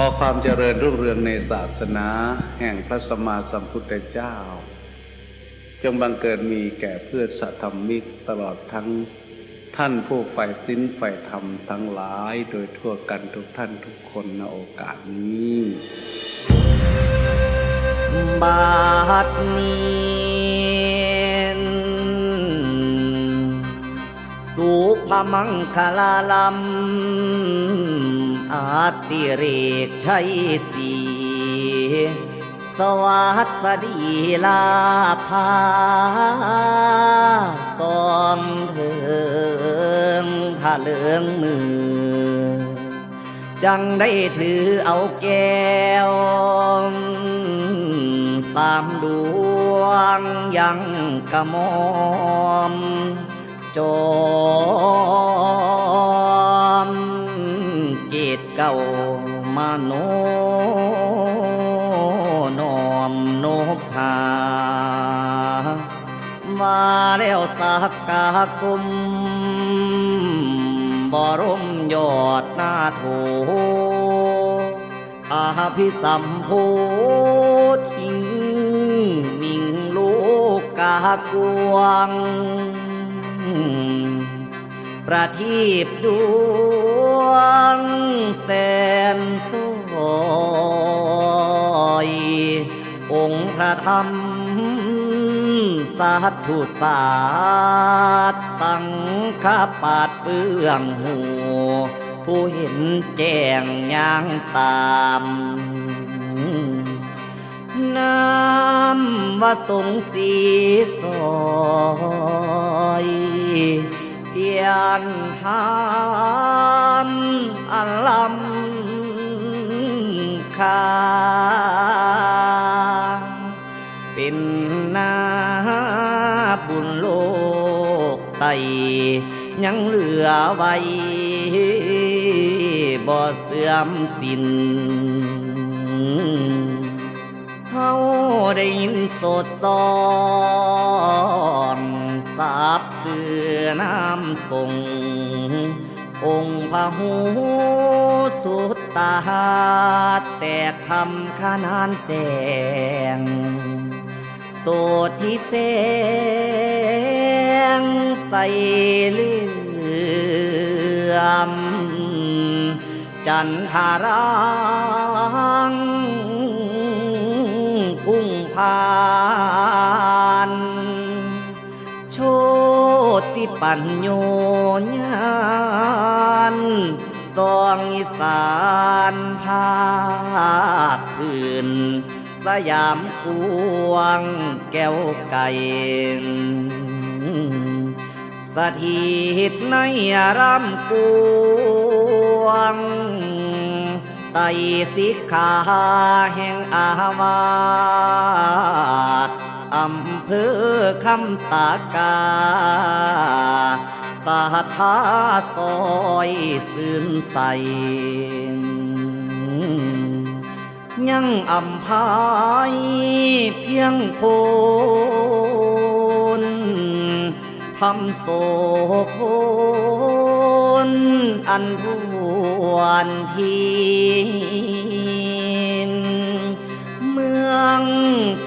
อความเจริญรุ่งเรืองในศาสนา แห่งพระสัมมาสัมพุทธเจ้า จงบังเกิดมีแก่เพื่อสัธรรมิกตลอดทั้งท่านผู้ใฝ่สิ้นใฝ่ธรรมทั้งหลายโดยทั่วกันทุกท่านทุกคนในโอกาสนี้ บาดนี้สุภมังคลาลัม อาติเรกชัยสีสวัสดีลาภาสองเถิงทะเลืองมือ จังได้ถือเอาแก้วสามดวงยังกระมอมจอ ตเก่ามาโนนอมโนภามาแล้วสักกากุมบรมยอดหน้าโถอาภิสัมโพธิงมิงลูกกากวง ประทีปดวงแสนสวยองค์พระธรรมสาธุศาสตร์สังฆปาดเปื้องหูผู้เห็นแจ้งย่างตามน้ำว่าสงสีสอยียนทานอันลำคาเป็นนาบุญโลกไตยังเหลือไว้บ่เสื่อมสิ้นเฮาได้ยินสดตอน สาบเสือน้ำทรงองค์พระหูสุดตาแตกคำขนานแจงโสดที่แสงใสเลือมจันทารังพุ่งพาน ติปัญโยญานสองอีสานภาคพื้น สยามกวงแก้วไก่สถิตในรามกวงไตสิกขาแห่งอาวาส อำเภอคำตากาสาธาซอยซื่นใส ยังอำพายเพียงโพนทำโสโพนอันทวนที อง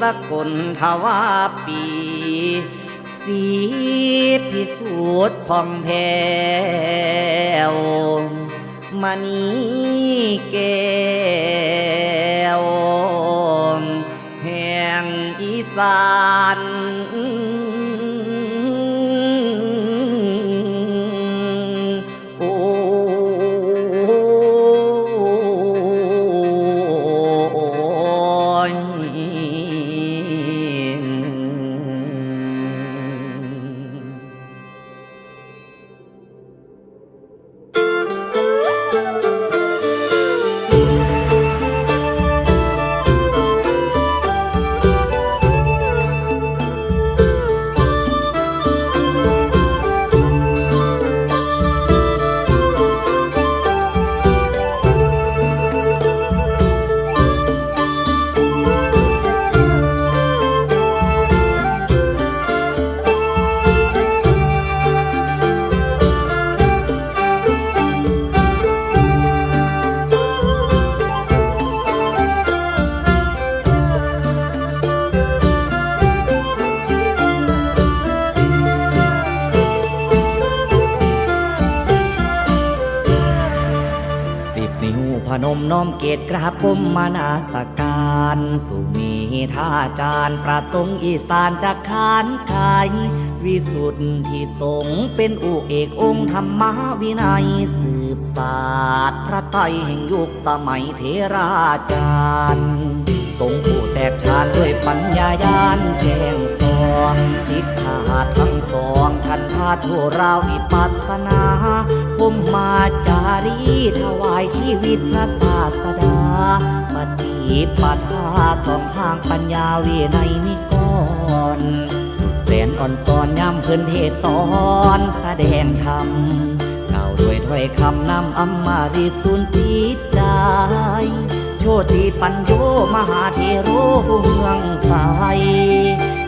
สกลทวาปี สีพิสูจน์พองแผ้วมณีแก้วแห่งอีสาน น้อมเกตกราบก้มมานาสการสุมีท่าจารย์ประสงค์อีสานจากขานกายวิสุทธิสงเป็นอุเอกองค์ธรรมวินัยสืบศาสตร์พระไตรแห่งยุคสมัยเทราจารย์ทรงผู้แตกฉานด้วยปัญญายานแจ้งสองสิทธาทั้งสองทันทาทุราวิปัสสนา ภูมิมาจารีถวายชีวิตพระศาสดา ปฏิปทาสองทางปัญญาวินัยนิกร สุดแสนอ่อนสอนย้ำเพิ่นเทศสอนแสดงธรรมกล่าวด้วยถ้อยคำนำอำมมาริสุนจิตใจโชติปัญโยมหาเทโรเมืองสาย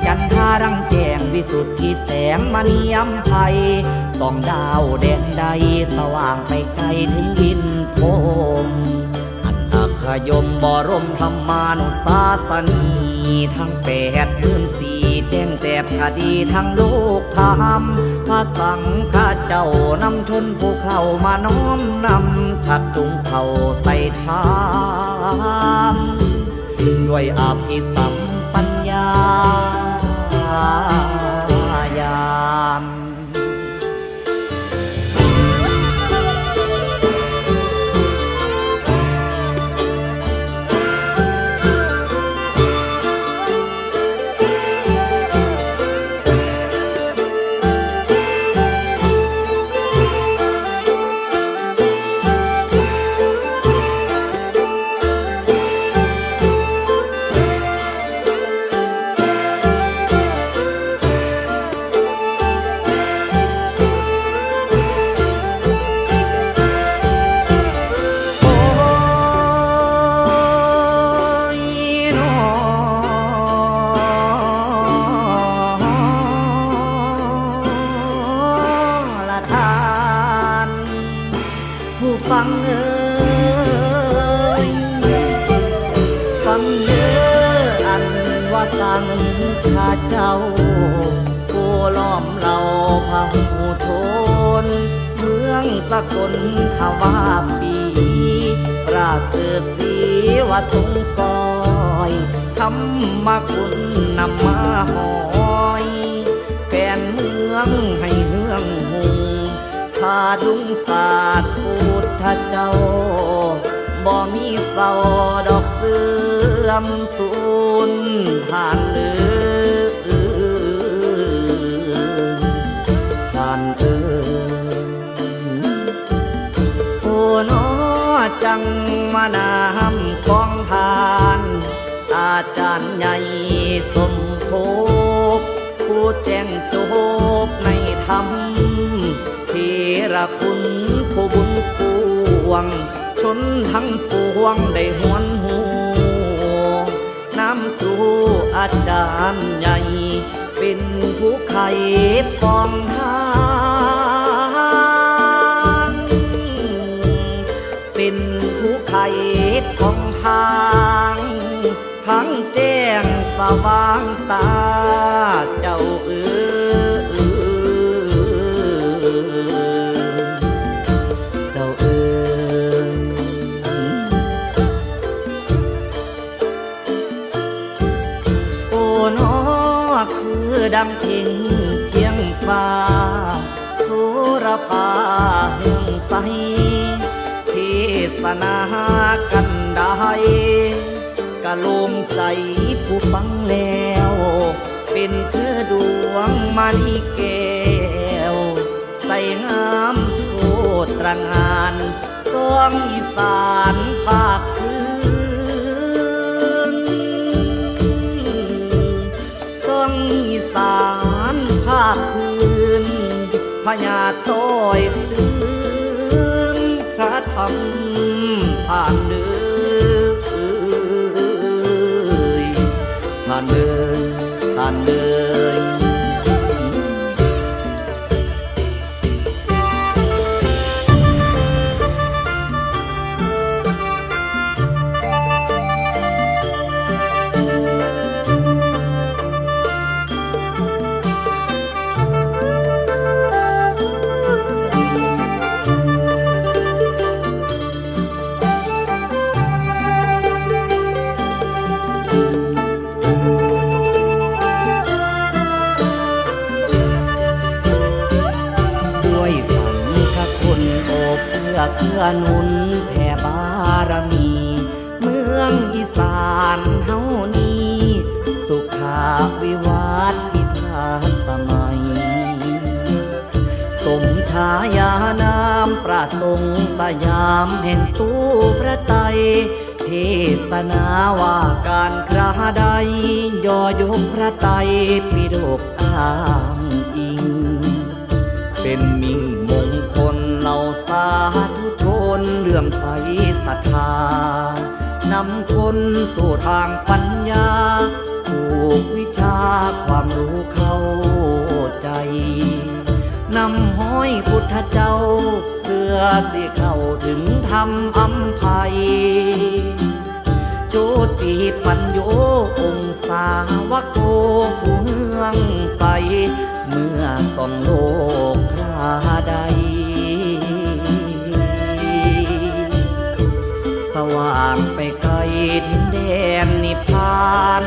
จันทารังแจ้งวิสุทธิแสงมณียมไพส่องดาวแดนใดสว่างไปไกลถึงอินพรมอันอัคยมบรมธรรมานุสาสนีทั้งแปดหมื่นสี่แจ้งแจบคดีทั้งโลกธรรมพระสังฆเจ้านำชนผู้เข้ามาน้อมนำชักจุงเข้าใส่ทามด้วยอภิสัมปัญญาา สั่งข้าเจ้า ผู้ล้อมเราพาหูทน เมืองสกลขวาปีปราเสริฐสีว่าสงซอยธรรมคุณนำมาหอยแฟนเมืองให้เฮืองหุงพาดุงศาสตร์พุทธเจ้าบ่มีเศร้าดอกเสื่อ มสูญผ่านเลือผ่านเอ่ยโอ้นอจังมานามกองทาน อาจารย์ใหญ่สมภพผู้แจ้งโจบในธรรมเทระคุณผู้บุญปวง ชนทั้งปวงได้หวนหูน้ำจู อาจารย์ใหญ่ เป็นผู้ไขปองทางเป็นผู้ไขปองทางทั้งแจ้งสว่างตาเจ้าเอ๋ รภาเฮืองใสเทศนากันได้กะลงใจผู้ฟังแล้ว เป็นเธอดวงมณีแก้วใส่งามโทษตรงานสองอีสานภาคพื้นต้องอีสานภาคพื้น พญาต้อยดึงพระธรรมผ่านเดือยผ่านเดือ เพื่อนุนแผ่บารมี เมืองอีสานเฮานี้ สุขาวิวัฒน์พิทักษ์สมัย สมชายานามประสงสยามแห่งตู้พระไตเทศนาว่าการคราใดย่อยกพระไตปิฎกอ้างอิง ธุชนเลื่อมใสศรัทธานำคนสู่ทางปัญญาผูกวิชาความรู้เข้าใจ นำห้อยพุทธเจ้าเพื่อสิเข้าถึงธรรมอัมภัยโจติปัญโยองสาวโกผู้เมืองใส เมื่อต้องโลกานไปไกลทิ้งแดนนิพพาน